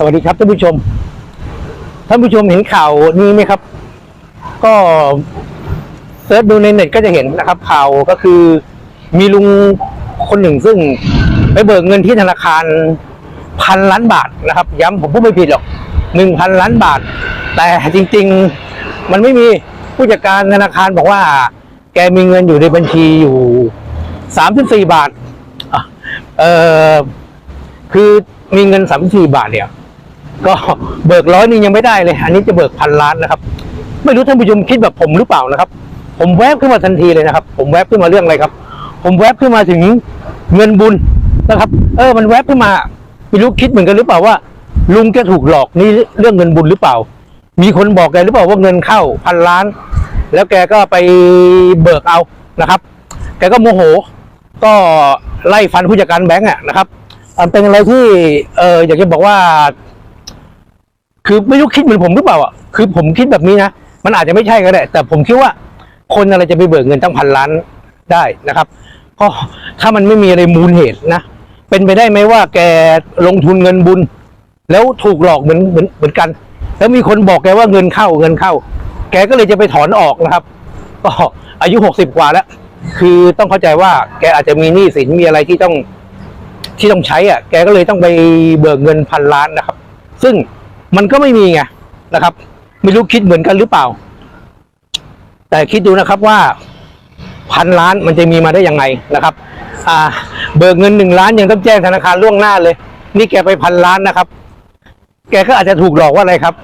สวัสดีครับท่านผู้ชม ท่านผู้ชมเห็นข่าวนี้ไหมครับ ก็เสิร์ชดูในเน็ตก็จะเห็นนะครับ ข่าวก็คือมีลุงคนหนึ่งซึ่ง ไปเบิกเงินที่ธนาคารพันล้านบาทนะครับ ย้ำผมพูดไม่ผิดหรอกหนึ่งพันล้านบาท แต่จริง ๆ มันไม่มีผู้จัดการธนาคารบอกว่า แกมีเงินอยู่ในบัญชีอยู่สามสิบสี่บาทเออคือมีเงินสามสี่บาทเนี่ย ก็เบิกร้อยนึงยังไม่ได้เลย อันนี้จะเบิกพันล้านนะครับ ไม่รู้ท่านผู้ชมคิดแบบผมหรือเปล่านะครับ ผมแวบขึ้นมาทันทีเลยนะครับ ผมแวบขึ้นมาเรื่องอะไรครับ ผมแวบขึ้นมาถึงเงินบุญนะครับ เออมันแวบขึ้นมาไม่รู้คิดเหมือนกันหรือเปล่าว่า ลุงแกถูกหลอกนี่เรื่องเงินบุญหรือเปล่า มีคนบอกแกหรือเปล่าว่าเงินเข้าพันล้าน แล้วแกก็ไปเบิกเอานะครับ แกก็โมโห ก็ไล่ฟันผู้จัดการแบงก์อะนะครับอันเป็นอะไรที่เอออยากจะบอกว่า คือไม่รู้คิดเหมือนผมหรือเปล่าอะคือผมคิดแบบนี้นะมันอาจจะไม่ใช่ก็ได้ แต่ผมคิดว่าคนอะไรจะไปเบิกเงินตั้งพันล้านได้นะครับ ก็ถ้ามันไม่มีอะไรมูลเหตุนะเป็นไปได้ไหมว่าแกลงทุนเงินบุญ แล้วถูกหลอกเหมือนเหมือนเหมือนกัน แล้วมีคนบอกแกว่าเงินเข้าเงินเข้า แกก็เลยจะไปถอนออกนะครับ ก็อายุหกสิบกว่าแล้ว คือต้องเข้าใจว่าแกอาจจะมีหนี้สินมีอะไรที่ต้องที่ต้องใช้อะ แกก็เลยต้องไปเบิกเงินพันล้านนะครับ ซึ่ง มันก็ไม่มีไงนะครับ ไม่รู้คิดเหมือนกันหรือเปล่า แต่คิดดูนะครับว่าพันล้านมันจะมีมาได้ยังไงนะครับ อ่า เบิกเงินหนึ่งล้านยังต้องแจ้งธนาคารล่วงหน้าเลย นี่แกไปพันล้านนะครับ แกก็อาจจะถูกหลอกว่าอะไรครับ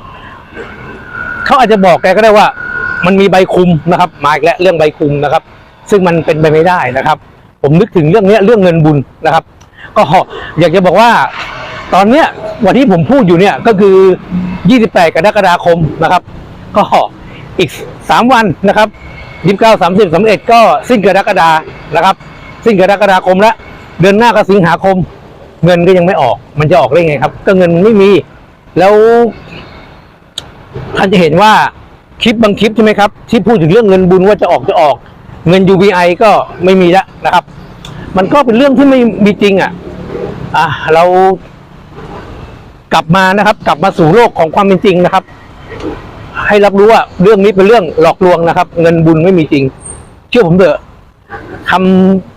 เขาอาจจะบอกแกก็ได้ว่า มันมีใบคุมนะครับมาอีกแล้วเรื่องใบคุมนะครับ ซึ่งมันเป็นไปไม่ได้นะครับ ผมนึกถึงเรื่องเนี้ยเรื่องเงินบุญนะครับ ก็อยากจะบอกว่า ตอนเนี้ยวันที่ผมพูดอยู่เนี่ยก็คือ 28 กรกฎาคมนะครับ ก็อีก 3 วันนะครับ29 30 31 ก็สิ้นกรกฎานะครับ สิ้นกรกฎาคมแล้วเดือนหน้าก็สิงหาคม เงินก็ยังไม่ออก มันจะออกได้ไงครับ ก็เงินไม่มี แล้วท่านจะเห็นว่าคลิปบางคลิปใช่ไหมครับ ที่พูดถึงเรื่องเงินบุญว่าจะออกจะออก เงิน UBI ก็ไม่มีแล้วนะครับ มันก็เป็นเรื่องที่ไม่มีจริงอะอะเรา กลับมานะครับ กลับมาสู่โลกของความเป็นจริงนะครับ ให้รับรู้ว่าเรื่องนี้เป็นเรื่องหลอกลวงนะครับ เงินบุญไม่มีจริง เชื่อผมเถอะท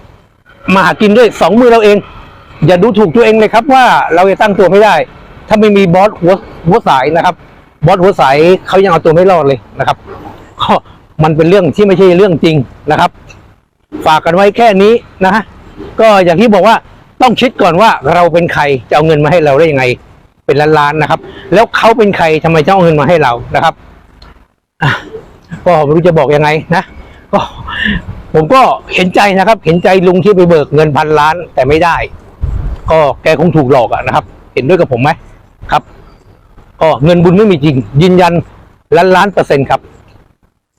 ำมาหากินด้วยสองมือเราเอง อย่าดูถูกตัวเองเลยครับ ว่าเราจะตั้งตัวไม่ได้ ถ้าไม่มีบอสหัวหัวสายนะครับ บอสหัวสายเขายังเอาตัวไม่รอดเลยนะครับก็มันเป็นเรื่องที่ไม่ใช่เรื่องจริงนะครับ ฝากกันไว้แค่นี้นะฮะก็อย่างที่บอกว่าต้องคิดก่อนว่าเราเป็นใครจะเอาเงินมาให้เราได้ยังไง เป็นล้านๆนะครับ แล้วเขาเป็นใครทำไมจะเอาเงินมาให้เรานะครับก็ไม่รู้จะบอกยังไงนะก็ผมก็เห็นใจนะครับ เห็นใจลุงที่ไปเบิกเงินพันล้านแต่ไม่ได้ ก็แกคงถูกหลอกอะนะครับ เห็นด้วยกับผมไหมครับ ก็เงินบุญไม่มีจริง ยืนยันล้านล้านเปอร์เซ็นต์ครับ